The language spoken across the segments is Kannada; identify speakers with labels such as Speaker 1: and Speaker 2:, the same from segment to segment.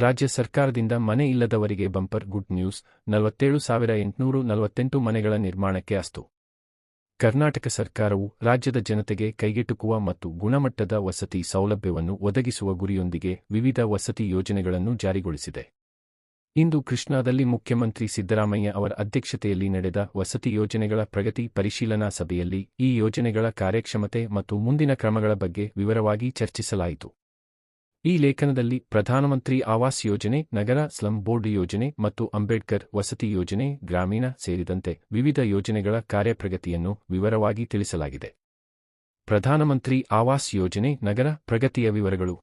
Speaker 1: ರಾಜ್ಯ ಸರ್ಕಾರದಿಂದ ಮನೆ ಇಲ್ಲದವರಿಗೆ ಬಂಪರ್, ಗುಡ್ ನ್ಯೂಸ್, ನಲವತ್ತೇಳು ಸಾವಿರ ಎಂಟುನೂರು ನಲವತ್ತೆಂಟು ಮನೆಗಳ ನಿರ್ಮಾಣಕ್ಕೆ ಅಸ್ತು. ಕರ್ನಾಟಕ ಸರ್ಕಾರವು ರಾಜ್ಯದ ಜನತೆಗೆ ಕೈಗೆಟುಕುವ ಮತ್ತು ಗುಣಮಟ್ಟದ ವಸತಿ ಸೌಲಭ್ಯವನ್ನು ಒದಗಿಸುವ ಗುರಿಯೊಂದಿಗೆ ವಿವಿಧ ವಸತಿ ಯೋಜನೆಗಳನ್ನು ಜಾರಿಗೊಳಿಸಿದೆ. ಇಂದು ಕೃಷ್ಣಾದಲ್ಲಿ ಮುಖ್ಯಮಂತ್ರಿ ಸಿದ್ದರಾಮಯ್ಯ ಅವರ ಅಧ್ಯಕ್ಷತೆಯಲ್ಲಿ ನಡೆದ ವಸತಿ ಯೋಜನೆಗಳ ಪ್ರಗತಿ ಪರಿಶೀಲನಾ ಸಭೆಯಲ್ಲಿ ಈ ಯೋಜನೆಗಳ ಕಾರ್ಯಕ್ಷಮತೆ ಮತ್ತು ಮುಂದಿನ ಕ್ರಮಗಳ ಬಗ್ಗೆ ವಿವರವಾಗಿ ಚರ್ಚಿಸಲಾಯಿತು. ಈ ಲೇಖನದಲ್ಲಿ ಪ್ರಧಾನಮಂತ್ರಿ ಆವಾಸ್ ಯೋಜನೆ, ನಗರ ಸ್ಲಂ ಬೋರ್ಡ್ ಯೋಜನೆ ಮತ್ತು ಅಂಬೇಡ್ಕರ್ ವಸತಿ ಯೋಜನೆ, ಗ್ರಾಮೀಣ ಸೇರಿದಂತೆ ವಿವಿಧ ಯೋಜನೆಗಳ ಕಾರ್ಯಪ್ರಗತಿಯನ್ನು ವಿವರವಾಗಿ ತಿಳಿಸಲಾಗಿದೆ. ಪ್ರಧಾನಮಂತ್ರಿ ಆವಾಸ್ ಯೋಜನೆ, ನಗರ ಪ್ರಗತಿಯ ವಿವರಗಳು.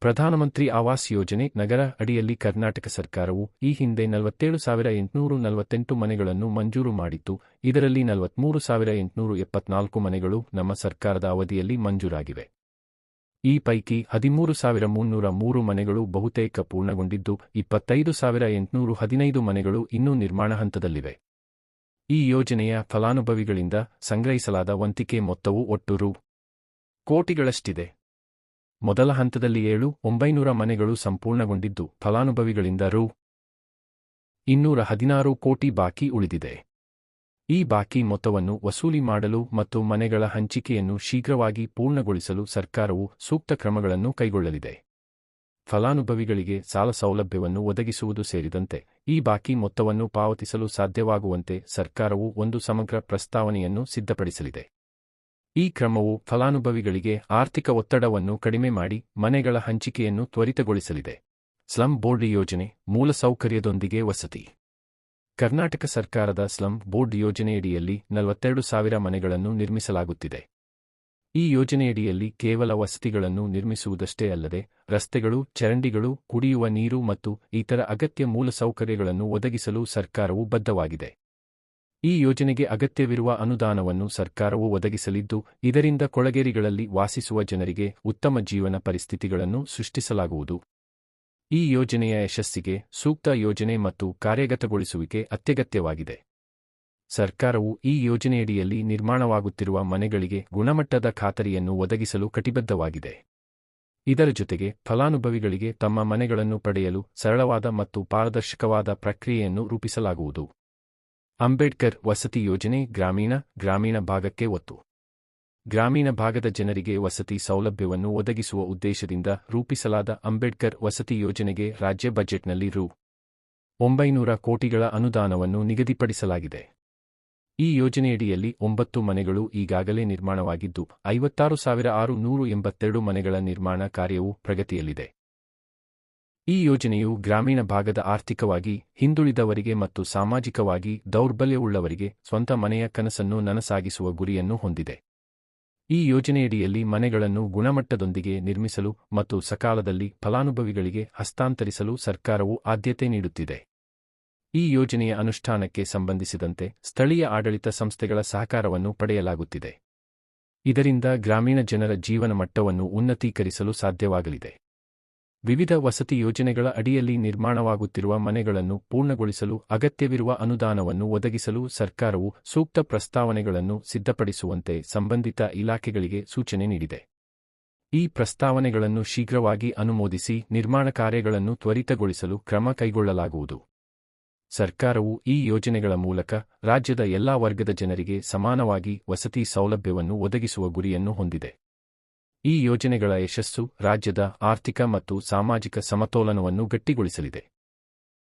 Speaker 1: ಪ್ರಧಾನಮಂತ್ರಿ ಆವಾಸ್ ಯೋಜನೆ, ನಗರ ಅಡಿಯಲ್ಲಿ ಕರ್ನಾಟಕ ಸರ್ಕಾರವು ಈ ಹಿಂದೆ ನಲವತ್ತೇಳು ಸಾವಿರ ಎಂಟುನೂರು ನಲವತ್ತೆಂಟು ಮನೆಗಳನ್ನು ಮಂಜೂರು ಮಾಡಿತ್ತು. ಇದರಲ್ಲಿ ನಲವತ್ಮೂರು ಸಾವಿರ ಎಂಟುನೂರು ಎಪ್ಪತ್ನಾಲ್ಕು ಮನೆಗಳು ನಮ್ಮ ಸರ್ಕಾರದ ಅವಧಿಯಲ್ಲಿ ಮಂಜೂರಾಗಿವೆ. ಈ ಪೈಕಿ ಹದಿಮೂರು ಸಾವಿರ ಮುನ್ನೂರ ಮೂರು ಮನೆಗಳು ಬಹುತೇಕ ಪೂರ್ಣಗೊಂಡಿದ್ದು, ಇಪ್ಪತ್ತೈದು ಸಾವಿರ ಎಂಟುನೂರು ಹದಿನೈದು ಮನೆಗಳು ಇನ್ನೂ ನಿರ್ಮಾಣ ಹಂತದಲ್ಲಿವೆ. ಈ ಯೋಜನೆಯ ಫಲಾನುಭವಿಗಳಿಂದ ಸಂಗ್ರಹಿಸಲಾದ ವಂತಿಕೆ ಮೊತ್ತವು ಒಟ್ಟು ರು. ಕೋಟಿಗಳಷ್ಟಿದೆ. ಮೊದಲ ಹಂತದಲ್ಲಿ ಏಳು, ಒಂಬೈನೂರ ಮನೆಗಳು ಸಂಪೂರ್ಣಗೊಂಡಿದ್ದು, ಫಲಾನುಭವಿಗಳಿಂದ ರು. ಇನ್ನೂರ ಹದಿನಾರು ಕೋಟಿ ಬಾಕಿ ಉಳಿದಿದೆ. ಈ ಬಾಕಿ ಮೊತ್ತವನ್ನು ವಸೂಲಿ ಮಾಡಲು ಮತ್ತು ಮನೆಗಳ ಹಂಚಿಕೆಯನ್ನು ಶೀಘ್ರವಾಗಿ ಪೂರ್ಣಗೊಳಿಸಲು ಸರ್ಕಾರವು ಸೂಕ್ತ ಕ್ರಮಗಳನ್ನು ಕೈಗೊಳ್ಳಲಿದೆ. ಫಲಾನುಭವಿಗಳಿಗೆ ಸಾಲ ಸೌಲಭ್ಯವನ್ನು ಒದಗಿಸುವುದು ಸೇರಿದಂತೆ ಈ ಬಾಕಿ ಮೊತ್ತವನ್ನು ಪಾವತಿಸಲು ಸಾಧ್ಯವಾಗುವಂತೆ ಸರ್ಕಾರವು ಒಂದು ಸಮಗ್ರ ಪ್ರಸ್ತಾವನೆಯನ್ನು ಸಿದ್ಧಪಡಿಸಲಿದೆ. ಈ ಕ್ರಮವು ಫಲಾನುಭವಿಗಳಿಗೆ ಆರ್ಥಿಕ ಒತ್ತಡವನ್ನು ಕಡಿಮೆ ಮಾಡಿ ಮನೆಗಳ ಹಂಚಿಕೆಯನ್ನು ತ್ವರಿತಗೊಳಿಸಲಿದೆ. ಸ್ಲಂ ಬೋರ್ಡ್ ಯೋಜನೆ ಮೂಲಸೌಕರ್ಯದೊಂದಿಗೆ ವಸತಿ. ಕರ್ನಾಟಕ ಸರ್ಕಾರದ ಸ್ಲಂ ಬೋರ್ಡ್ ಯೋಜನೆಯಡಿಯಲ್ಲಿ ನಲವತ್ತೆರಡು ಸಾವಿರ ಮನೆಗಳನ್ನು ನಿರ್ಮಿಸಲಾಗುತ್ತಿದೆ. ಈ ಯೋಜನೆಯಡಿಯಲ್ಲಿ ಕೇವಲ ವಸತಿಗಳನ್ನು ನಿರ್ಮಿಸುವುದಷ್ಟೇ ಅಲ್ಲದೆ, ರಸ್ತೆಗಳು, ಚರಂಡಿಗಳು, ಕುಡಿಯುವ ನೀರು ಮತ್ತು ಇತರ ಅಗತ್ಯ ಮೂಲಸೌಕರ್ಯಗಳನ್ನು ಒದಗಿಸಲು ಸರ್ಕಾರವು ಬದ್ಧವಾಗಿದೆ. ಈ ಯೋಜನೆಗೆ ಅಗತ್ಯವಿರುವ ಅನುದಾನವನ್ನು ಸರ್ಕಾರವು ಒದಗಿಸಲಿದ್ದು, ಇದರಿಂದ ಕೊಳಗೇರಿಗಳಲ್ಲಿ ವಾಸಿಸುವ ಜನರಿಗೆ ಉತ್ತಮ ಜೀವನ ಪರಿಸ್ಥಿತಿಗಳನ್ನು ಸೃಷ್ಟಿಸಲಾಗುವುದು. ಈ ಯೋಜನೆಯ ಯಶಸ್ಸಿಗೆ ಸೂಕ್ತ ಯೋಜನೆ ಮತ್ತು ಕಾರ್ಯಗತಗೊಳಿಸುವಿಕೆ ಅತ್ಯಗತ್ಯವಾಗಿದೆ. ಸರ್ಕಾರವು ಈ ಯೋಜನೆಯಡಿಯಲ್ಲಿ ನಿರ್ಮಾಣವಾಗುತ್ತಿರುವ ಮನೆಗಳಿಗೆ ಗುಣಮಟ್ಟದ ಖಾತರಿಯನ್ನು ಒದಗಿಸಲು ಕಟಿಬದ್ಧವಾಗಿದೆ. ಇದರ ಜೊತೆಗೆ ಫಲಾನುಭವಿಗಳಿಗೆ ತಮ್ಮ ಮನೆಗಳನ್ನು ಪಡೆಯಲು ಸರಳವಾದ ಮತ್ತು ಪಾರದರ್ಶಕವಾದ ಪ್ರಕ್ರಿಯೆಯನ್ನು ರೂಪಿಸಲಾಗುವುದು. ಅಂಬೇಡ್ಕರ್ ವಸತಿ ಯೋಜನೆ ಗ್ರಾಮೀಣ ಗ್ರಾಮೀಣ ಭಾಗಕ್ಕೆ ಒತ್ತು. ಗ್ರಾಮೀಣ ಭಾಗದ ಜನರಿಗೆ ವಸತಿ ಸೌಲಭ್ಯವನ್ನು ಒದಗಿಸುವ ಉದ್ದೇಶದಿಂದ ರೂಪಿಸಲಾದ ಅಂಬೇಡ್ಕರ್ ವಸತಿ ಯೋಜನೆಗೆ ರಾಜ್ಯ ಬಜೆಟ್ನಲ್ಲಿ ರು. ಒಂಬೈನೂರ ಕೋಟಿಗಳ ಅನುದಾನವನ್ನು ನಿಗದಿಪಡಿಸಲಾಗಿದೆ. ಈ ಯೋಜನೆಯಡಿಯಲ್ಲಿ ಒಂಬತ್ತು ಮನೆಗಳು ಈಗಾಗಲೇ ನಿರ್ಮಾಣವಾಗಿದ್ದು, ಐವತ್ತಾರು ಸಾವಿರ ಆರು ನೂರು ಎಂಬತ್ತೆರಡು ಮನೆಗಳ ನಿರ್ಮಾಣ ಕಾರ್ಯವು ಪ್ರಗತಿಯಲ್ಲಿದೆ. ಈ ಯೋಜನೆಯು ಗ್ರಾಮೀಣ ಭಾಗದ ಆರ್ಥಿಕವಾಗಿ, ಹಿಂದುಳಿದವರಿಗೆ ಮತ್ತು ಸಾಮಾಜಿಕವಾಗಿ ದೌರ್ಬಲ್ಯವುಳ್ಳವರಿಗೆ ಸ್ವಂತ ಮನೆಯ ಕನಸನ್ನು ನನಸಾಗಿಸುವ ಗುರಿಯನ್ನು ಹೊಂದಿದೆ. ಈ ಯೋಜನೆಯಡಿಯಲ್ಲಿ ಮನೆಗಳನ್ನು ಗುಣಮಟ್ಟದೊಂದಿಗೆ ನಿರ್ಮಿಸಲು ಮತ್ತು ಸಕಾಲದಲ್ಲಿ ಫಲಾನುಭವಿಗಳಿಗೆ ಹಸ್ತಾಂತರಿಸಲು ಸರ್ಕಾರವು ಆದ್ಯತೆ ನೀಡುತ್ತಿದೆ. ಈ ಯೋಜನೆಯ ಅನುಷ್ಠಾನಕ್ಕೆ ಸಂಬಂಧಿಸಿದಂತೆ ಸ್ಥಳೀಯ ಆಡಳಿತ ಸಂಸ್ಥೆಗಳ ಸಹಕಾರವನ್ನು ಪಡೆಯಲಾಗುತ್ತಿದೆ. ಇದರಿಂದ ಗ್ರಾಮೀಣ ಜನರ ಜೀವನ ಮಟ್ಟವನ್ನು ಉನ್ನತೀಕರಿಸಲು ಸಾಧ್ಯವಾಗಲಿದೆ. ವಿವಿಧ ವಸತಿ ಯೋಜನೆಗಳ ಅಡಿಯಲ್ಲಿ ನಿರ್ಮಾಣವಾಗುತ್ತಿರುವ ಮನೆಗಳನ್ನು ಪೂರ್ಣಗೊಳಿಸಲು ಅಗತ್ಯವಿರುವ ಅನುದಾನವನ್ನು ಒದಗಿಸಲು ಸರ್ಕಾರವು ಸೂಕ್ತ ಪ್ರಸ್ತಾವನೆಗಳನ್ನು ಸಿದ್ಧಪಡಿಸುವಂತೆ ಸಂಬಂಧಿತ ಇಲಾಖೆಗಳಿಗೆ ಸೂಚನೆ ನೀಡಿದೆ. ಈ ಪ್ರಸ್ತಾವನೆಗಳನ್ನು ಶೀಘ್ರವಾಗಿ ಅನುಮೋದಿಸಿ ನಿರ್ಮಾಣ ಕಾರ್ಯಗಳನ್ನು ತ್ವರಿತಗೊಳಿಸಲು ಕ್ರಮ ಕೈಗೊಳ್ಳಲಾಗುವುದು. ಸರ್ಕಾರವು ಈ ಯೋಜನೆಗಳ ಮೂಲಕ ರಾಜ್ಯದ ಎಲ್ಲಾ ವರ್ಗದ ಜನರಿಗೆ ಸಮಾನವಾಗಿ ವಸತಿ ಸೌಲಭ್ಯವನ್ನು ಒದಗಿಸುವ ಗುರಿಯನ್ನು ಹೊಂದಿದೆ. ಈ ಯೋಜನೆಗಳ ಯಶಸ್ಸು ರಾಜ್ಯದ ಆರ್ಥಿಕ ಮತ್ತು ಸಾಮಾಜಿಕ ಸಮತೋಲನವನ್ನು ಗಟ್ಟಿಗೊಳಿಸಲಿದೆ.